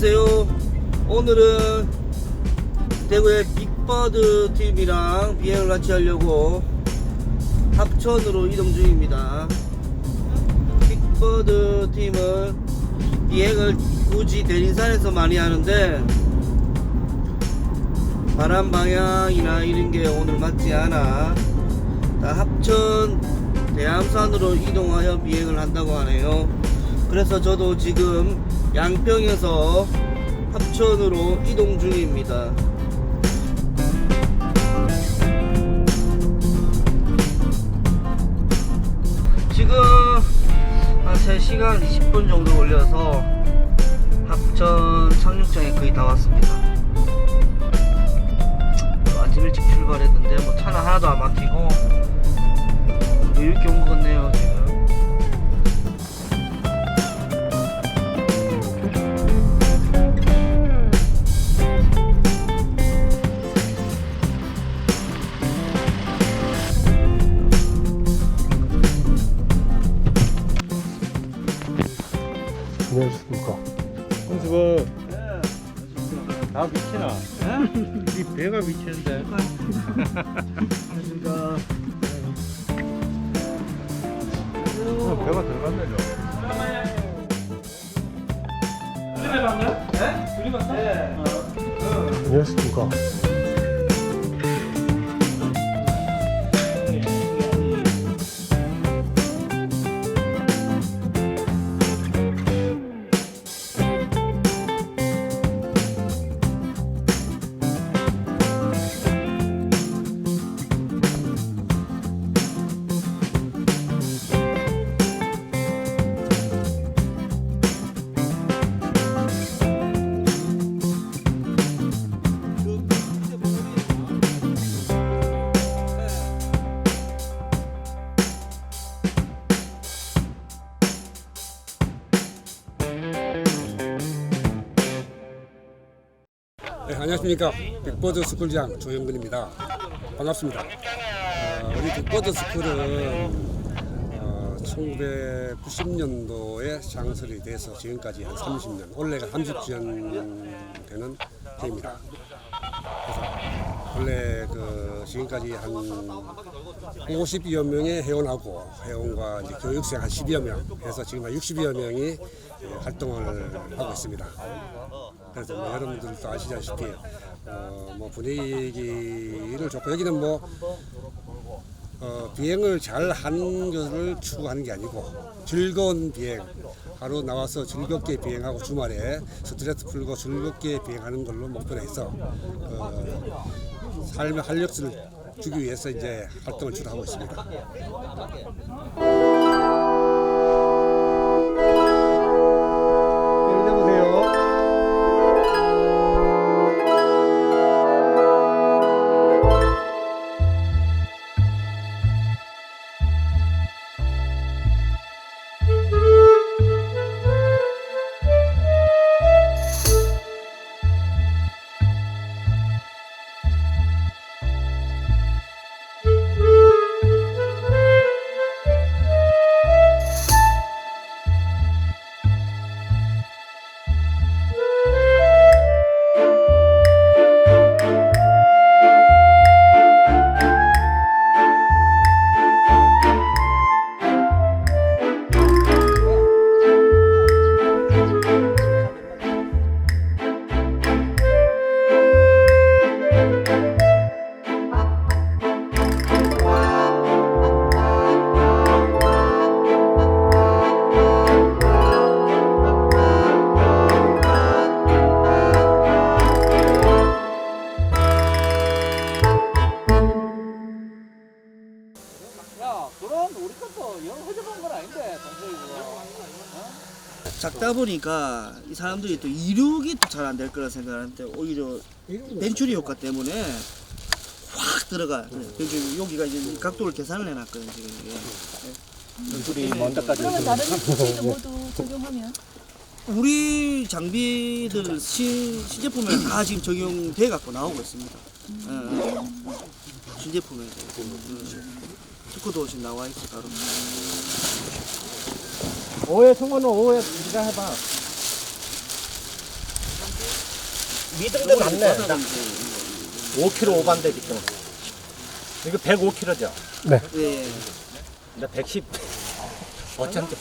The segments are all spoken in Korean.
안녕하세요. 오늘은 대구의 빅버드 팀이랑 비행을 같이 하려고 합천으로 이동 중입니다. 빅버드 팀은 비행을 굳이 대리산에서 많이 하는데 바람 방향이나 이런 게 오늘 맞지 않아. 다 합천 대암산으로 이동하여 비행을 한다고 하네요. 그래서 저도 지금 양평에서 합천으로 이동 중입니다. 지금 한 3시간 20분 정도 걸려서 합천 착륙장에 거의 다 왔습니다. 다 미치나? 이 배가 미치는데. 어, 배가 들어갔네, 안녕하십니까. 네, 안녕하십니까. 빅버드 스쿨장 조영근입니다. 반갑습니다. 어, 우리 빅버드 스쿨은 어, 1990년도에 창설이 돼서 지금까지 한 30년, 올해가 30주년 되는 해입니다. 그래서 원래 그 지금까지 한 50여 명의 회원하고 회원과 이제 교육생 한 10여 명 해서 지금 한 60여 명이 예, 활동을 하고 있습니다. 그래서 뭐 여러분들도 아시다시피 어, 뭐 분위기를 좋고 여기는 뭐 어, 비행을 잘 하는 것을 추구하는 게 아니고 즐거운 비행 하루 나와서 즐겁게 비행하고 주말에 스트레스 풀고 즐겁게 비행하는 걸로 목표로 해서 어, 삶의 활력을 주기 위해서 이제 활동을 주로 하고 있습니다. 작다 보니까 이 사람들이 또 이륙이 또 잘 안 될 거라 생각하는데 오히려 벤츄리 효과 때문에 확 들어가. 여기 여기가 이제 이 각도를 계산을 해놨거든 지금 이게. 둘이 먼 데까지. 그러면 다른 기술도 모두 적용하면 우리 장비들 시, 신제품에 다 지금 적용돼 갖고 나오고 있습니다. 예. 신제품에 음. 특허도 지금 나와 있어 따로. 오해 성원은 오해 네가 해봐. 미등대 맞네. 5kg 오반데 미등. 이거 105kg죠? 예. 나 110. 어쩐지.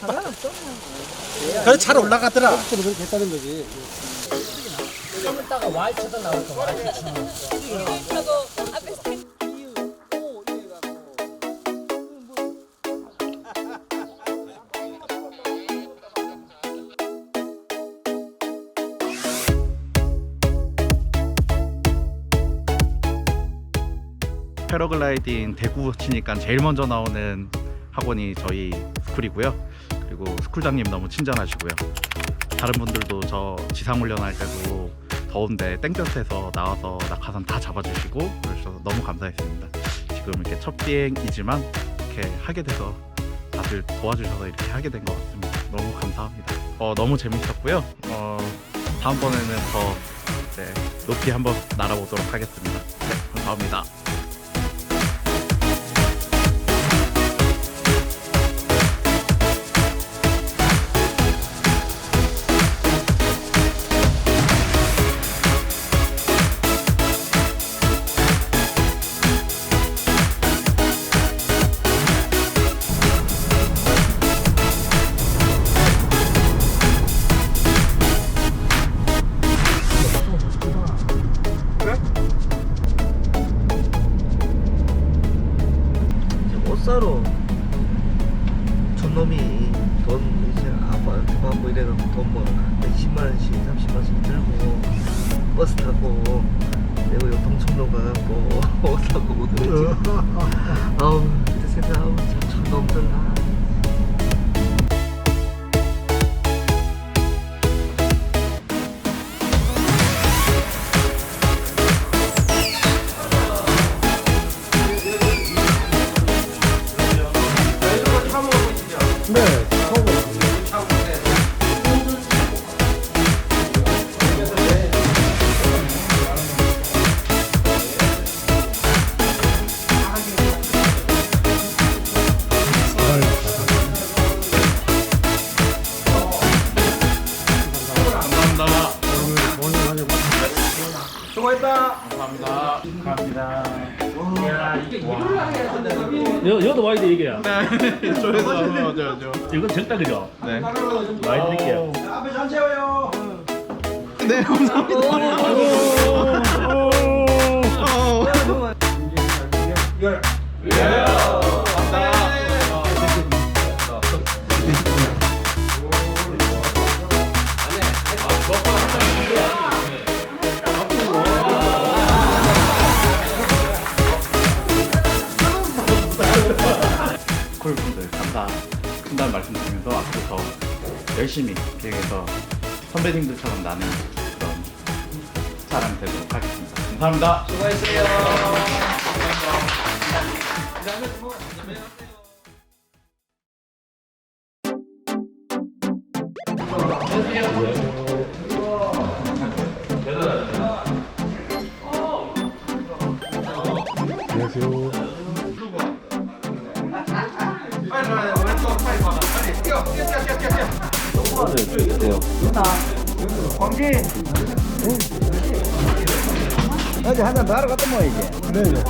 그래 잘 올라가더라. 패러글라이딩 대구 치니까 제일 먼저 나오는 학원이 저희 스쿨이고요. 그리고 스쿨장님 너무 친절하시고요. 다른 분들도 저 지상 훈련할 때도 더운데 땡볕에서 나와서 낙하산 다 잡아주시고 그러셔서 너무 감사했습니다. 지금 이렇게 첫 비행이지만 이렇게 하게 돼서 다들 도와주셔서 이렇게 하게 된 것 같습니다. 너무 감사합니다. 어, 너무 재밌었고요. 어, 다음번에는 더 네, 높이 한번 날아보도록 하겠습니다. 네, 감사합니다. 옷 사러 촌놈이 돈 이제 아빠한테 받고 이래갖고 돈뭐 20만 원씩 30만 원씩 들고 버스 타고 내가 요 동청로 가갖고 옷 사고 못 들지? 아우 그때 생각하면 참 촌놈들 아 여, 여도 돼, 이게야. 네. 저, 저. 이건 절대 그죠? 네. 많이 드릴게요. 스쿨분들 감사한다 는 말씀드리면서 앞으로 더 열심히 비행해서 선배님들처럼 나는 그런 사람 되도록 하겠습니다. 감사합니다. 안녕하세요. 어제 한잔 더 하러 갔다 뭐 이제. 네네.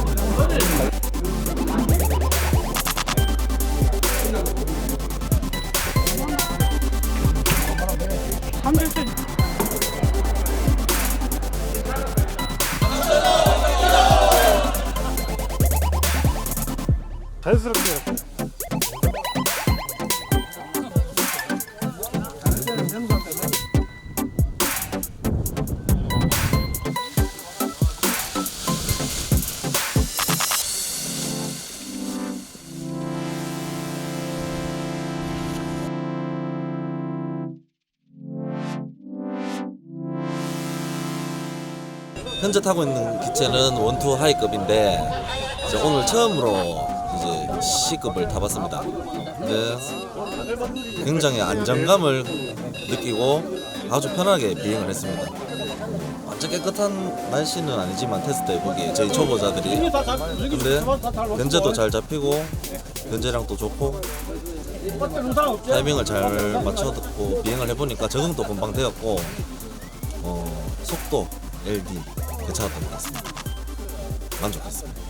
자연스럽게 현재 타고 있는 기체는 원투 하이급인데 오늘 처음으로 이제 C급을 타봤습니다. 근데 굉장히 안정감을 느끼고 아주 편하게 비행을 했습니다. 완전 깨끗한 날씨는 아니지만 테스트 해 보기에 저희 초보자들이 근데 견제도 잘 잡히고 견제량도 좋고 타이밍을 잘 맞춰듣고 비행을 해보니까 적응도 금방 되었고 어, 속도 LD 괜찮았던 것 같습니다. 만족했습니다.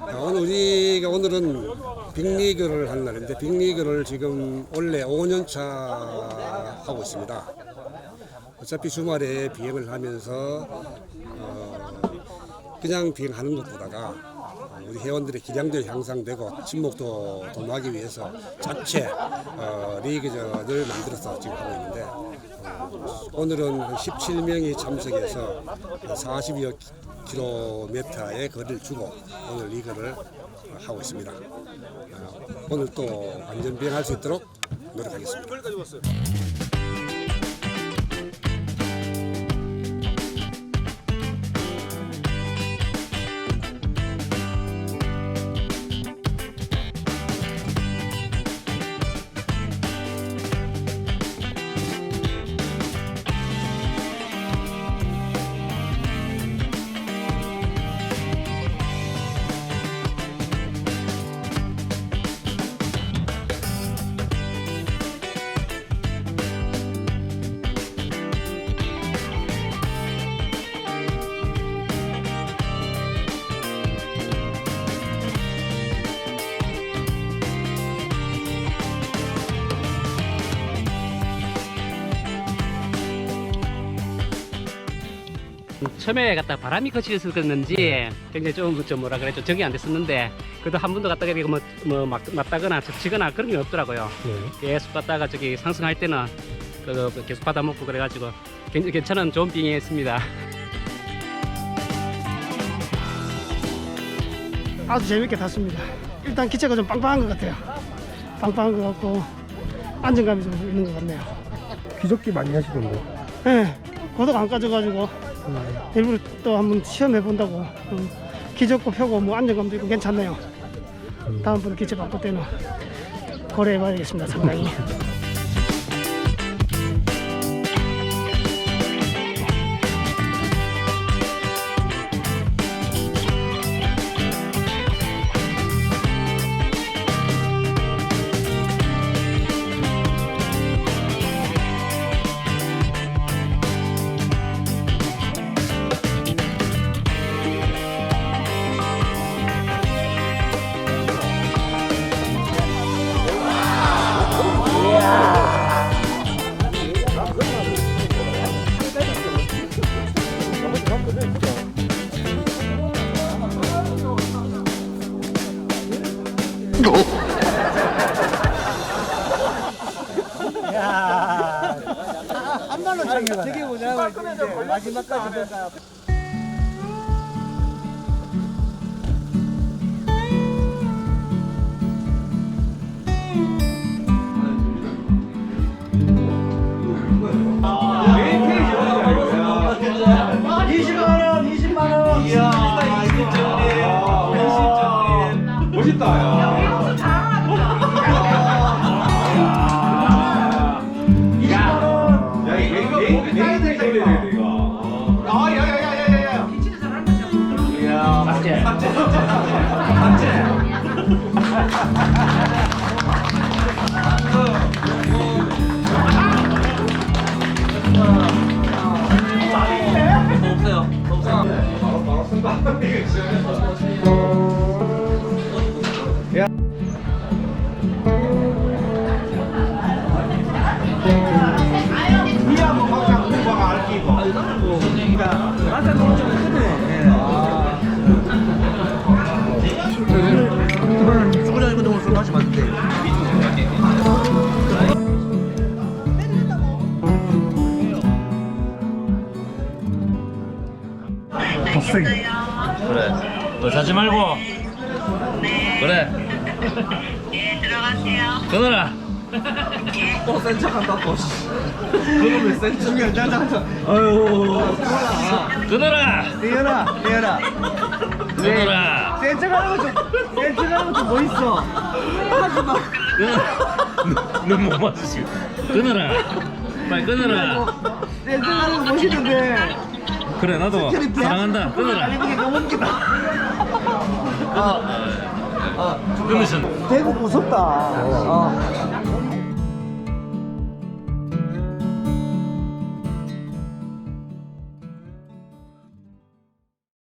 아, 우리가 오늘은 빅리그를 하는 날인데 빅리그를 지금 원래 5년차 하고 있습니다. 어차피 주말에 비행을 하면서 어, 그냥 비행하는 것보다가 우리 회원들의 기량도 향상되고 친목도 도모하기 위해서 자체 어, 리그전을 만들어서 지금 하고 있는데 어, 오늘은 한 17명이 참석해서 40여 킬로미터의 거리를 주고 오늘 리그를 하고 있습니다. 어, 오늘 또 안전 비행할 수 있도록 노력하겠습니다. 처음에 갖다 바람이 거칠어서 그랬는지 굉장히 좀, 좀 뭐라 그랬죠 적이 안 됐었는데 그래도 한 번도 갔다가 뭐, 뭐 막, 맞다거나 접치거나 그런 게 없더라고요 계속 갔다가 저기 상승할 때는 그 계속 받아먹고 그래가지고 괜- 괜찮은 좋은 비행이었습니다 아주 재밌게 탔습니다. 일단 기체가 좀 빵빵한 것 같아요. 빵빵한 것 같고 안정감이 좀 있는 것 같네요. 귀족기 많이 하시던데. 네, 고도가 안 까져가지고 일부러 또 한번 시험해 본다고 음, 기적고 펴고 뭐 안정감도 있고 괜찮네요. 다음번에 기체 바꿀 때는 고려해 봐야겠습니다. 상당히. 그래. 너 자지 말고. 그래. 예, 들어가세요. 끊어라. 또 센 척한다 또. 그놈의 센 척이 안나잖아 아유. 끊어라. 떼어라 떼어라. 끊어라. 센 척하는 거좀 센 척하는 거좀뭐 있어. 끊어. 너못 맞으시. 끊어라. 빨리 끊어라. 센 척하는 거 멋있는데. 그래 나도 사랑한다 끊어라 이게 너무 웃기다. 끊으신 대구 무섭다. 어.